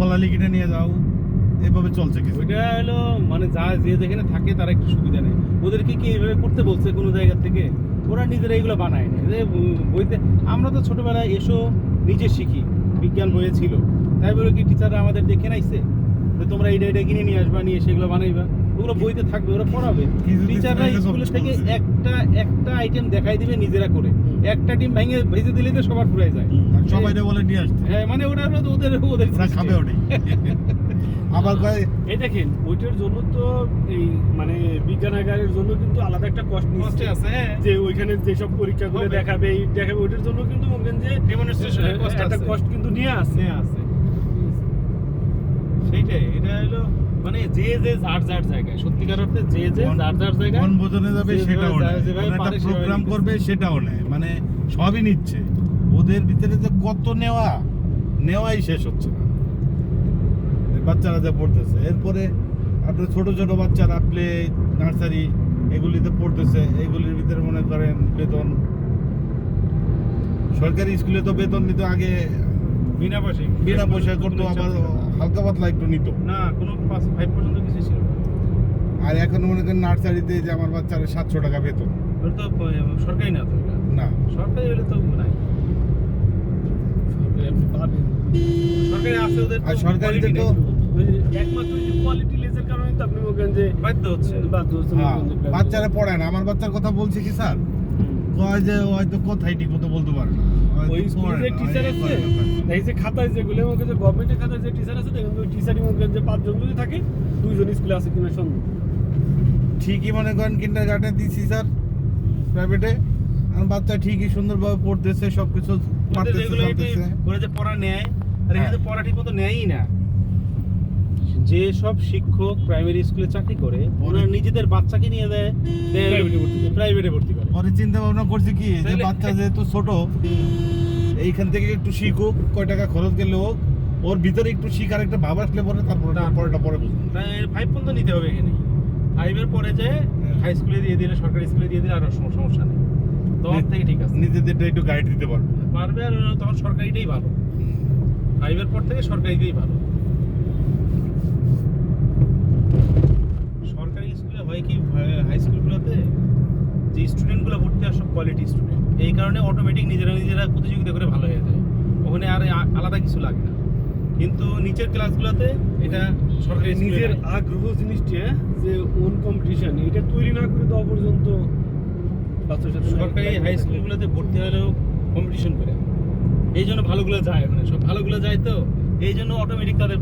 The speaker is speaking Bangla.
কলালি কিনে নিয়ে যাও, এভাবে চলছে কি ওইটা হলো মানে যা যে যেখানে থাকে তারা একটু সুবিধা নেই। ওদেরকে কি এইভাবে করতে বলছে কোনো জায়গা থেকে? ওরা নিজেরা এগুলো বানায় না বইতে, আমরা তো ছোটবেলায় এসো, নিজে শিখি, বিজ্ঞান বইয়ে ছিল। তাই বলে কি, টিচাররা আমাদের দেখে নাইছে? তোমরা এইটা এটা কিনে নিয়ে আসবা, নিয়ে সেগুলো বানাইবা। ওগুলো বইতে থাকবে ওরা পড়াবে। টিচাররা স্কুলে থেকে একটা একটা আইটেম দেখাই দিবে নিজেরা করে। একটা ডিম ভেঙে ভেজে দিলেই তো সবার ফুরাই যায়। সবাই বলে নিয়ে আসতে হ্যাঁ মানে তো ওদের ওদের খাবে ওটাই। আবার এই দেখেন ওইটার জন্য তো এই মানে বিজ্ঞানাগারের জন্য কিন্তু আলাদা একটা কষ্ট নিচ্ছে। আছে হ্যাঁ। যে ওইখানে যেসব পরীক্ষাগুলো। দেখাবে এই দেখাবে ওইটার জন্য কিন্তু মনে যে একটা কষ্ট কিন্তু নিয়ে নিয়ে আছে সেইটাই এটা হলো মানে যে যে যার যার জায়গায় সত্যিকার অর্থে যে যে যার যার জায়গায় যাবে সেটাও নেয়। একটা প্রোগ্রাম করবে সেটাও নেয়। মানে সবই নিচ্ছে। ওদের ভিতরে যে কত নেওয়া নেওয়াই শেষ হচ্ছে না। বাচ্চারা যা পড়তেছে। এরপরে আপনার ছোট ছোট বাচ্চারা প্লে নার্সারি এগুলিতে পড়তেছে। এগুলির ভিতরে মনে করেন বেতন সরকারি স্কুলে তো বেতন নিত আগে বিনা পয়সায়। বিনা পয়সা করতো আবার হালকা পাতলা একটু নিত। না কোনো পাঁচ ফাইভ পর্যন্ত কিছু ছিল আর এখন মনে করেন নার্সারিতে যে আমার বাচ্চারা সাতশো টাকা বেতন। ওটা তো সরকারি না তো না। সরকারি হলে তো নাই। সরকারি আপনি পাবেন। সরকারি আছে ওদের আর সরকারিতে তো নেই। ওই যে একমাত্র যে কোয়ালিটি লেসের কারণে তো আপনি বলবেন যে বাধ্য হচ্ছে। বাধ্য হচ্ছেন বলবেন যে private। বাচ্চারা পড়ায় না। আমার বাচ্চার কথা বলছি কি স্যার? কয় যে হয়তো কোথায় ঠিক মতো বলতে পারে না। স্কুলে যে টিচার আছে। করে না, তাই। এই যে খাতায় যেগুলো মনে যে গভর্নমেন্টের খাতায় যে টিচার আছে দেখুন ওই টিচারই মনে করেন যে পাঁচজন যদি থাকে দুইজন স্কুলে আছে কিনা সন্দেহ। ঠিকই মনে করেন কিন্ডার গার্ডেন দিচ্ছি স্যার প্রাইভেটে আর বাচ্চা ঠিকই সুন্দরভাবে পড়তেছে সবকিছু পারতেছে যেগুলো ওরা যে পড়া নেয় আর এখানে তো হ্যাঁ। পড়া ঠিক মতো নেয়ই না। যে সব শিক্ষক প্রাইমারি স্কুলে চাকরি করে ওনারা নিজেদের বাচ্চাকে নিয়ে দেয়। প্রাইভেটে ভর্তি করে। পরে চিন্তা ভাবনা করছে কি যে বাচ্চা যেহেতু ছোট এইখান থেকে একটু শিখুক কয় টাকা খরচ গেলে হোক। ওর ভিতরে একটু শিখ আর একটা ভাব আসলে পরে তারপরে পরেটা পরে বুঝবে। ফাইভ পর্যন্ত নিতে হবে এখানে। ফাইভের পরে যে হাই স্কুলে দিয়ে দিলে সরকারি স্কুলে দিয়ে দিলে আর সমস্যা নেই। তখন থেকে ঠিক আছে। নিজেদেরটা একটু গাইড দিতে পারবে। পারবে আর তখন সরকারিটাই ভালো। ফাইভের পর থেকে সরকারিটাই ভালো সরকারি স্কুলে হয় কি হাই স্কুলগুলোতে যে স্টুডেন্টগুলো ভর্তি হয় সব কোয়ালিটি স্টুডেন্ট এই কারণে অটোমেটিক নিজেরা নিজেরা প্রতিযোগিতা করে ভালো হয়ে যায়। ওখানে আর আলাদা কিছু লাগে না। কিন্তু নিচের ক্লাসগুলোতে এটা সরকারি নিজের নিজের আগ্রহ জিনিসটা যে ওন কম্পিটিশন এটা তৈরি না করে দেওয়া পর্যন্ত সরকারি হাই স্কুলগুলোতে ভর্তি হলেও কম্পিটিশন করে। এই জন্য ভালোগুলো যায় ওখানে। সব ভালোগুলো যায় তো এই জন্য অটোমেটিক তাদের